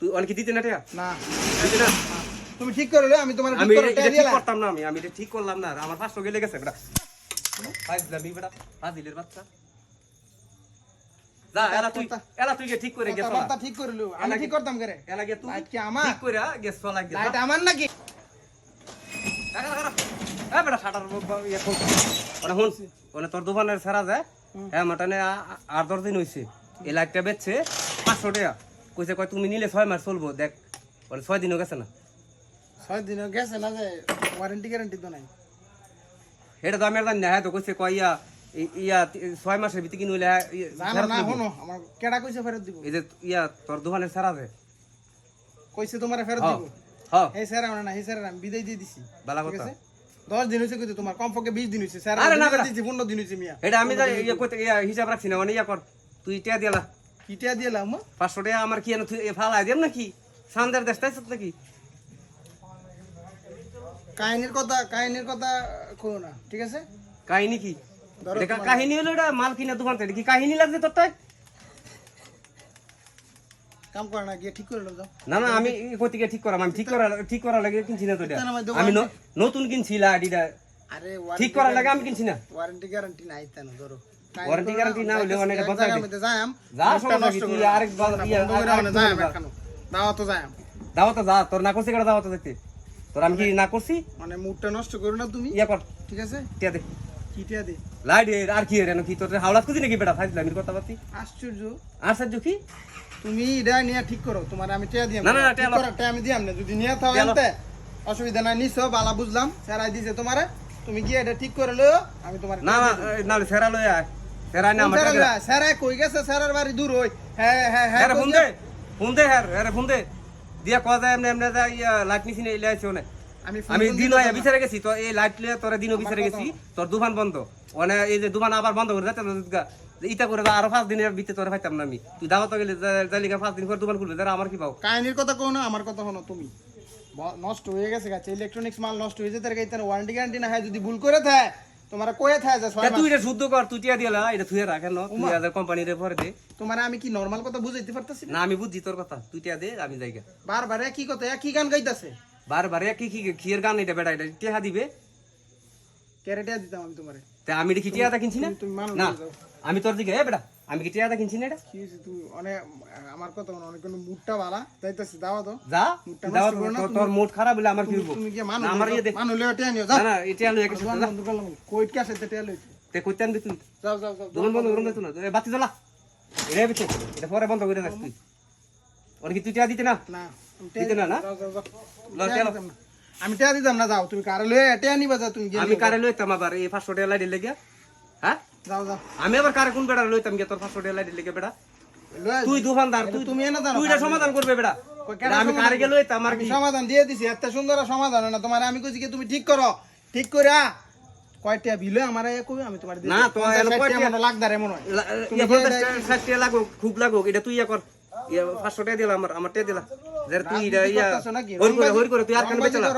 তুই অনেক দিতে না না। দিতে না? তুমি ঠিক আমি তোমার আমি এটা ঠিক করতাম না আমি আমি এটা ঠিক করলাম না আমার পাঁচশো গেলে গেছে বেটা। বেটা। তোর দোকানের সারা যায় হ্যাঁ মাটানে আট দশ দিন হইছে। এই লাইটটা বেচছে পাঁচশো টাকা কইছে কয় তুমি নিলে ছয় মাস চলবো দেখ। ওরে ছয় দিনও গেছে না। ছয় দিন গেছে না যে ওয়ারেন্টি গ্যারান্টি তো নাই। এটা তো আমি আর জানি না হ্যাঁ তো কইছে কয় ইয়া ইয়া ছয় মাসের ভিতরে কিনে হইলে হ্যাঁ, আমার কেডা কইছে ফেরত দিব? এই যে ইয়া তোর দোকানের সারা যায় কইছে তোমার ফেরত দিব? হ্যাঁ এই স্যার আমার না এই স্যার আমি বিদায় দিয়ে দিছি বালা কথা। দশ দিন হয়েছে কিন্তু তোমার কমপক্ষে বিশ দিন হয়েছে স্যার আরে না, দিন হয়েছে মিয়া। এটা আমি ইয়া হিসাব রাখছি না মানে ইয়া কর তুই টিয়া দিলা কিটা দিলাম পাঁচশো টাকা আমার কি এনে ফালাই দিম নাকি? সান্দের দেশ তাইছ নাকি? কাহিনীর কথা কাহিনীর কথা কো না ঠিক আছে? কাহিনী কি? কাহিনী হলো এটা মাল কিনা দোকান থেকে। কি কাহিনী লাগছে তোর তাই? কাম করে না গিয়ে ঠিক করে লো না না আমি কতিকে ঠিক করাম আমি ঠিক করা ঠিক করা লাগে কিনছি না তো এটা আমি নতুন কিনছি লাডিটা আরে ঠিক করার লাগে আমি কিনছি না। ওয়ারেন্টি গ্যারান্টি নাই তেন ধরো। Warranty guarantee না হলে দিই। যাইম যা সমস্যা কি, তুই আরেক বার- এখানে। দাওয়া তো যা। তোর না করছি কেটে দাওয়াতে যেতে তোর আমি কি না করছি? মানে মুডটা নষ্ট করো না তুমি। ইয়া কর। ঠিক আছে? টিয়া দে। কিটা দে। লাইট আর কি কি তোর হাওলাত নাকি বেটা? আমি কথা আশ্চর্য। আশ্চর্য কি? তুমি এটা নিয়ে ঠিক করো তোমার আমি টেয়া দিয়াম। না, না, টেয়া টেয়া আমি দিয়াম না। যদি নিয়ে থাও টেয়া এনতে অসুবিধা নাই নিছো বালা বুঝলাম স্যারাই দিছে তোমারে। তুমি গিয়ে এটা ঠিক করে লো আমি তোমার না না না সেরা লই আয়। না আমার টাকা কই গেছে স্যারের বাড়ি দূর হই হ্যাঁ হ্যাঁ হ্যাঁ ফোন দে ফোন দে হ্যাঁ আরে ফোন দে। দিয়া কয়া যায় এমনি এমনি যায় লাইট নিছি না ইলে ওনে আমি ফোন আমি ফোন দিন দিতে আয়া পারব না। বিচারে গেছি তো এই লাইট লিয়ে তোরে দিনও বিচারে গেছি তোর দোকান বন্ধ। ওনে এই যে দোকান আবার বন্ধ করে ইটা করে আরও পাঁচ দিনের ভিতরে তোরে পাইতাম না আমি। তুই দাওয়াত গেলে জালিকা পাঁচ দিন দোকান খুলবে যারা আমার কি পাও? কাহিনীর কথা কো না আমার কথা শোনো তুমি। নষ্ট হয়ে গেছে গাছে ইলেকট্রনিক্স মাল নষ্ট হয়ে যেতে গেছে ওয়ারেন্টি গ্যারান্টি না হয় যদি ভুল করে থাকে তোমার কয়ে থাকে যা ছয় তুই এটা শুদ্ধ কর তুই টিয়া দিলা এটা তুই রাখ কেন তুই আদের কোম্পানির পরে দে। তোমার আমি কি নরমাল কথা বুঝাইতে পারতাছি না? আমি তোর কথা। তুই টিয়া দে আমি। বারবার কি কথা কি গান গাইতাছে? বারবার কি কি খিয়ের গান এটা বেটা এটা টিয়া দিবে? ক্যারেটিয়া দিতাম আমি তোমারে? তা আমি এটা কি টিয়াটা কিনছি না? আমি তোর দিকে এ বেটা আমি কি টিয়াটা কিনছি না এটা? কি তুমি অনেক আমার কথা অনেক কোনো মুডটা বালা যাইতাছে দাও তো। যা মুডটা দাও না, তোর- মুড খারাপ হলে আমার কি হইব? তুমি কি মানু না, আমার ইয়ে দে মানু লেও টিয়া নিও না যাও না এটা দোকান বন্ধ করলাম কোইট কে আছে টিয়া লইতে তে কইতে আনবি তুই। যাও যাও যাও দোকান বন্ধ করুন তুই না এ, বাতি জ্বলা। এটা বিতে এটা পরে বন্ধ করে রাখ তুই ওর কি তুই টিয়া দিতে না? না দিতে না, না? যাও, যাও, যাও। লও, টিয়া না। আমি টিয়া দিতাম না যাও। তুমি কারে লয়ে টিয়া নিবা যাও তুমি আমি। কারে লইতাম আবার এই পাঁচশো টাকা লাইট লেগে। হ্যাঁ? যাও যাও আমি আবার কারে কোন বেড়া লইতাম গিয়ে তোর টাকা লাইট লেগে বেড়া। তুই দোকানদার তুই তুমি এনে দাও তুই এটা সমাধান করবে বেড়া। আমি কারে গেলে লইতাম আর কি? সমাধান দিয়ে দিছি এত সুন্দর সমাধান না। তোমার আমি কইছি কি তুমি ঠিক করো। ঠিক করে কয়টা বিলে আমার কই আমি তোমার না, তো কয়টা- লাগদারে মনে হয়। লা- তুমি গিয়ে পঞ্চাশ এটা- টাকা, ষাট টাকা লাগুক, খুব লাগুক, এটা তুই ইয়া কর। পাঁচশো টাকা দিলাম আমার, আমার টাকা দিলা। তুই ইয়া? হইর করে, হইর করে, তুই আর কেন বেচলা?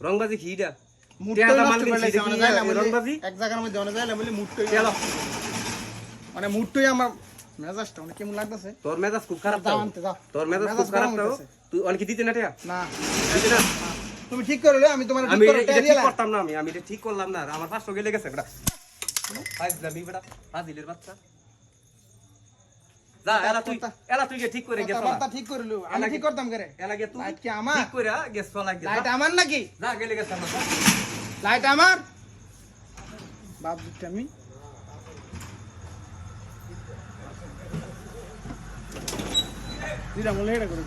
রংবাজি কি এক জায়গার মধ্যে অনেক যাইলাম বলে মুডটাই মানে মুডটাই আমার মেজাজটা অনেক কেমন লাগতেছে। তোর মেজাজ খুব খারাপ যাও তাও। আনতে যাও। তোর মেজাজ মেজাজ খুব খারাপ গরম তুই অনেক দিতে না না। দিতে না? তুমি ঠিক করে লো, আমি তোমার আমি ঠিক করে এটা ঠিক করতাম না আমি আমি এটা ঠিক করলাম না। আমার পাঁচশো গেলে গেছে বেটা। ফাইজলামি বেটা ফাজিলের বাচ্চা। যা এলা তুই এলা তুই ঠিক করে গেছ কথাবার্তা ঠিক করে লো, আমি ঠিক করতাম করে। এলা গিয়ে তুই কি আমার? ঠিক করে গেছ লাগ লাইট আমার নাকি? যা গেলে গেছে আমার। লাইট আমার বাপ আমি দিলাম বলে এটা করে।